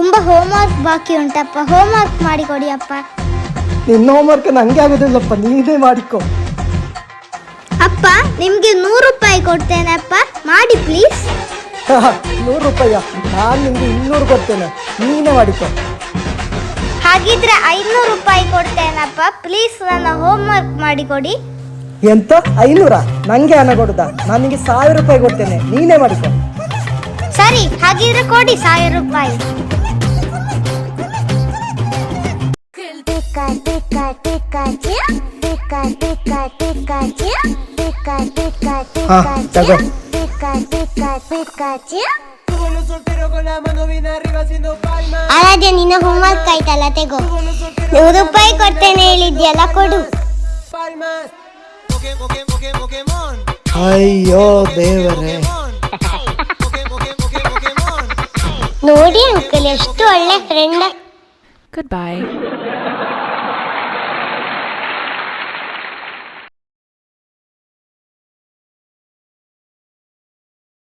Homework ಬಾಕಿ ಉಂಟಪ್ಪ. Homework ಮಾಡಿಕೊಡಿ ಅಪ್ಪ ನಿನ್ನ ಹೋಮ್ವರ್ಕ್ ನಂಗೆ ಆಗೋದಿಲ್ಲಪ್ಪ ನೀನೇ ಮಾಡಿಕೊ. ಅಪ್ಪ ನಿಮಗೆ ನೂರು ರೂಪಾಯಿ ಕೊಡ್ತೇನೆ ಅಪ್ಪ ಮಾಡಿ ಪ್ಲೀಸ್ ನೂರು ರೂಪಾಯ. ನಾನು ನಿಮಗೆ ಇನ್ನೂರು ಕೊಡ್ತೇನೆ. ನೀನೇ ಮಾಡಿಕೊ. ಹಾಗಿದ್ರೆ ಐನೂರು ರೂಪಾಯಿ ಕೊಡ್ತೇನಪ್ಪ? ಪ್ಲೀಸ್ ನನ್ನ ಹೋಮ್ವರ್ಕ್ ಮಾಡಿಕೊಡಿ. ಎಂತ? ಐನೂರ? ನಂಗೆ ಹಣ ಕೊಡುದ? ನಾನು ನಿಮಗೆ ಸಾವಿರ ರೂಪಾಯಿ ಕೊಡ್ತೇನೆ. ನೀನೇ ಮಾಡಿಕೊ. ಸರಿ ಹಾಗಿದ್ರೆ ಕೊಡಿ ಸಾವಿರ ರೂಪಾಯಿ. ಹಾ ತಗೋ. ಆರಾಧ್ಯ ನಿನ್ನ ಹೋಮ್ವರ್ಕ್ ಆಯ್ತಲ್ಲ ತೆಗೋ. ನೂರು ರೂಪಾಯಿ ಕೊಡ್ತೇನೆ ಹೇಳಿದ್ಯಲ್ಲ ಕೊಡು. ಅಯ್ಯೋ ದೇವರೇ. ನೋಡಿ ಅಂಕಲ್ ಎಷ್ಟು ಒಳ್ಳೆ ಫ್ರೆಂಡ್ Goodbye.